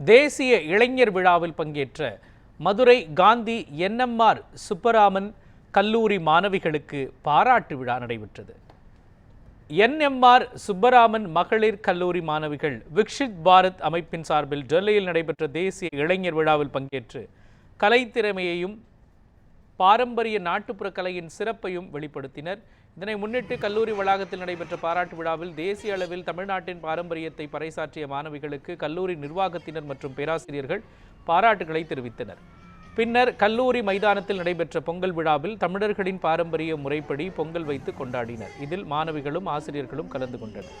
தேசிய இளைஞர் விழாவில் பங்கேற்ற மதுரை காந்தி என்எம்ஆர் சுப்பராமன் கல்லூரி மாணவிகளுக்கு பாராட்டு விழா நடைபெற்றது. என்எம்ஆர் சுப்பராமன் மகளிர் கல்லூரி மாணவிகள் விக்ஷித் பாரத் அமைப்பின் சார்பில் டெல்லியில் நடைபெற்ற தேசிய இளைஞர் விழாவில் பங்கேற்று கலைத்திறமையையும் பாரம்பரிய நாட்டுப்புற கலையின் சிறப்பையும் வெளிப்படுத்தினர். இதனை முன்னிட்டு கல்லூரி வளாகத்தில் நடைபெற்ற பாராட்டு விழாவில் தேசிய அளவில் தமிழ்நாட்டின் பாரம்பரியத்தை பறைசாற்றிய மாணவிகளுக்கு கல்லூரி நிர்வாகத்தினர் மற்றும் பேராசிரியர்கள் பாராட்டுகளை தெரிவித்தனர். பின்னர் கல்லூரி மைதானத்தில் நடைபெற்ற பொங்கல் விழாவில் தமிழர்களின் பாரம்பரிய முறைப்படி பொங்கல் வைத்து கொண்டாடினர். இதில் மாணவிகளும் ஆசிரியர்களும் கலந்து கொண்டனர்.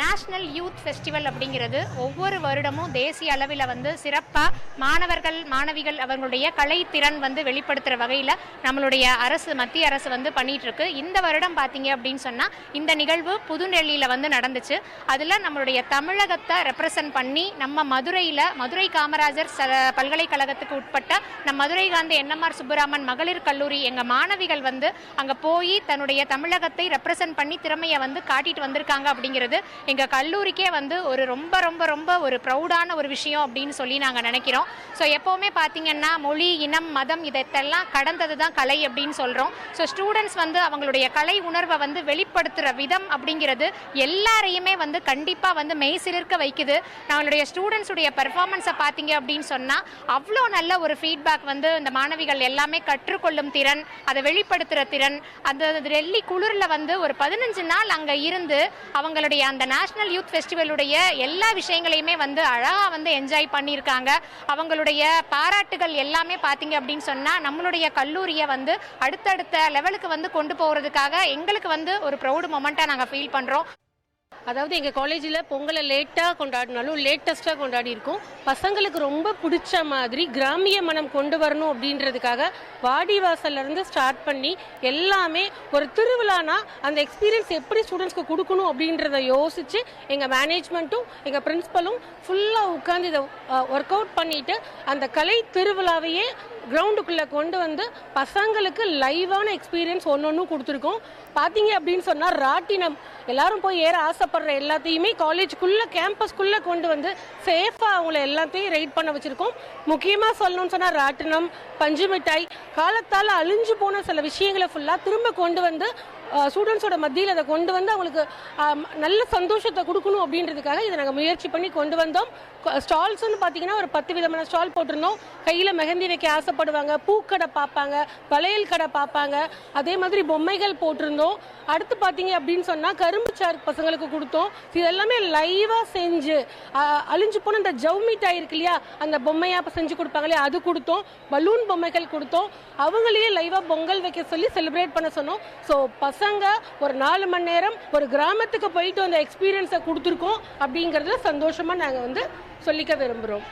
நேஷ்னல் யூத் ஃபெஸ்டிவல் அப்படிங்கிறது ஒவ்வொரு வருடமும் தேசிய அளவில் வந்து சிறப்பாக மாணவர்கள் மாணவிகள் அவர்களுடைய கலைத்திறன் வந்து வெளிப்படுத்துகிற வகையில் நம்மளுடைய அரசு மத்திய அரசு வந்து பண்ணிகிட்ருக்கு இந்த வருடம் பார்த்தீங்க அப்படின்னு சொன்னால் இந்த நிகழ்வு புதுடெல்லியில் வந்து நடந்துச்சு. அதில் நம்மளுடைய தமிழகத்தை ரெப்ரசன்ட் பண்ணி நம்ம மதுரையில் மதுரை காமராஜர் ச பல்கலைக்கழகத்துக்கு உட்பட்ட நம்ம மதுரை காந்தி என்எம்ஆர் சுப்புராமன் மகளிர் கல்லூரி எங்கள் மாணவிகள் வந்து அங்கே போய் தன்னுடைய தமிழகத்தை ரெப்ரசன்ட் பண்ணி திறமையை வந்து காட்டிட்டு வந்திருக்காங்க அப்படிங்கிறது எங்கள் கல்லூரிக்கே வந்து ஒரு ரொம்ப ரொம்ப ரொம்ப ஒரு ப்ரௌடான ஒரு விஷயம் அப்படின்னு சொல்லி நாங்கள் நினைக்கிறோம். ஸோ எப்போவுமே பார்த்தீங்கன்னா மொழி இனம் மதம் இதெல்லாம் கடந்தது தான் கலை அப்படின்னு சொல்கிறோம் ஸோ ஸ்டூடெண்ட்ஸ் வந்து அவங்களுடைய கலை உணர்வை வந்து வெளிப்படுத்துகிற விதம் அப்படிங்கிறது எல்லாரையுமே வந்து கண்டிப்பாக வந்து மெய்சிலிருக்க வைக்குது. நம்மளுடைய ஸ்டூடெண்ட்ஸுடைய பெர்ஃபார்மன்ஸை பார்த்தீங்க அப்படின்னு சொன்னால் அவ்வளோ நல்ல ஒரு ஃபீட்பேக் வந்து இந்த மாணவிகள் எல்லாமே கற்றுக்கொள்ளும் திறன் அதை வெளிப்படுத்துகிற திறன் அந்த டெல்லி குளிரில் வந்து ஒரு பதினஞ்சு நாள் அங்கே இருந்து அவங்களுடைய அந்த நேஷனல் யூத் ஃபெஸ்டிவலுடைய எல்லா விஷயங்களையுமே வந்து அழகாக வந்து என்ஜாய் பண்ணியிருக்காங்க. அவங்களுடைய பாராட்டுகள் எல்லாமே பார்த்தீங்க அப்படின்னு சொன்னால் நம்மளுடைய கல்லூரியை வந்து அடுத்தடுத்த லெவலுக்கு வந்து கொண்டு போகிறதுக்காக எங்களுக்கு வந்து ஒரு ப்ரௌடு மொமெண்ட்டாக நாங்கள் ஃபீல் பண்ணுறோம் அதாவது எங்கள் காலேஜில் பொங்கலை லேட்டாக கொண்டாடினாலும் லேட்டஸ்ட்டாக கொண்டாடி இருக்கோம் பசங்களுக்கு ரொம்ப பிடிச்ச மாதிரி கிராமிய மனம் கொண்டு வரணும் அப்படின்றதுக்காக வாடிவாசல்ல இருந்து ஸ்டார்ட் பண்ணி எல்லாமே ஒரு திருவிழானா அந்த எக்ஸ்பீரியன்ஸ் எப்படி ஸ்டூடெண்ட்ஸ்க்கு கொடுக்கணும் அப்படின்றத யோசிச்சு எங்கள் மேனேஜ்மெண்ட்டும் எங்கள் பிரின்ஸிபலும் ஃபுல்லாக உட்காந்து இதை ஒர்க் அவுட் பண்ணிட்டு அந்த கலை திருவிழாவையே கிரவுண்டுக்குள்ளே கொண்டு வந்து பசங்களுக்கு லைவான எக்ஸ்பீரியன்ஸ் ஒன்று ஒன்றும் கொடுத்துருக்கோம். பார்த்தீங்க அப்படின்னு சொன்னால் ராட்டினம். எல்லாரும் போய் ஏற ஆசைப்படுற எல்லாத்தையுமே காலேஜ்குள்ளே கேம்பஸ்க்குள்ளே கொண்டு வந்து சேஃபாக அவங்கள எல்லாத்தையும் ரைட் பண்ண வச்சுருக்கோம். முக்கியமாக சொல்லணும்னு சொன்னால் ராட்டினம் பஞ்சு மிட்டாய் காலத்தால் அழிஞ்சு போன சில விஷயங்களை ஃபுல்லாக திரும்ப கொண்டு வந்து ஸ்டூடெண்ட்ஸோட மத்தியில் அதை கொண்டு வந்து அவங்களுக்கு நல்ல சந்தோஷத்தை கொடுக்கணும் அப்படின்றதுக்காக இதை நாங்கள் முயற்சி பண்ணி கொண்டு வந்தோம். ஸ்டால்ஸ்னு பார்த்தீங்கன்னா ஒரு பத்து விதமான ஸ்டால் போட்டிருந்தோம். கையில் மெஹந்தி வைக்க ஆசைப்படுவாங்க பூக்கடை பார்ப்பாங்க வளையல் கடை பார்ப்பாங்க. அதே மாதிரி பொம்மைகள் போட்டிருந்தோம். அடுத்து பார்த்தீங்க அப்படின்னு சொன்னால் கரும்பு சார் பசங்களுக்கு கொடுத்தோம். இது எல்லாமே லைவாக செஞ்சு அழிஞ்சு போன அந்த ஜவ் மிட்டாய் இருக்கு இல்லையா அந்த பொம்மையாக செஞ்சு கொடுப்பாங்களே அது கொடுத்தோம். பலூன் பொம்மைகள் கொடுத்தோம். அவங்களையே லைவாக பொங்கல் வைக்க சொல்லி செலிப்ரேட் பண்ண சொன்னோம். ஸோ பசங்க ஒரு நாலு மணி நேரம் ஒரு கிராமத்துக்கு போயிட்டு அந்த எக்ஸ்பீரியன்ஸை கொடுத்துருக்கோம் அப்படிங்கிறதுல சந்தோஷமாக நாங்கள் வந்து சொல்லிக்க விரும்புகிறோம்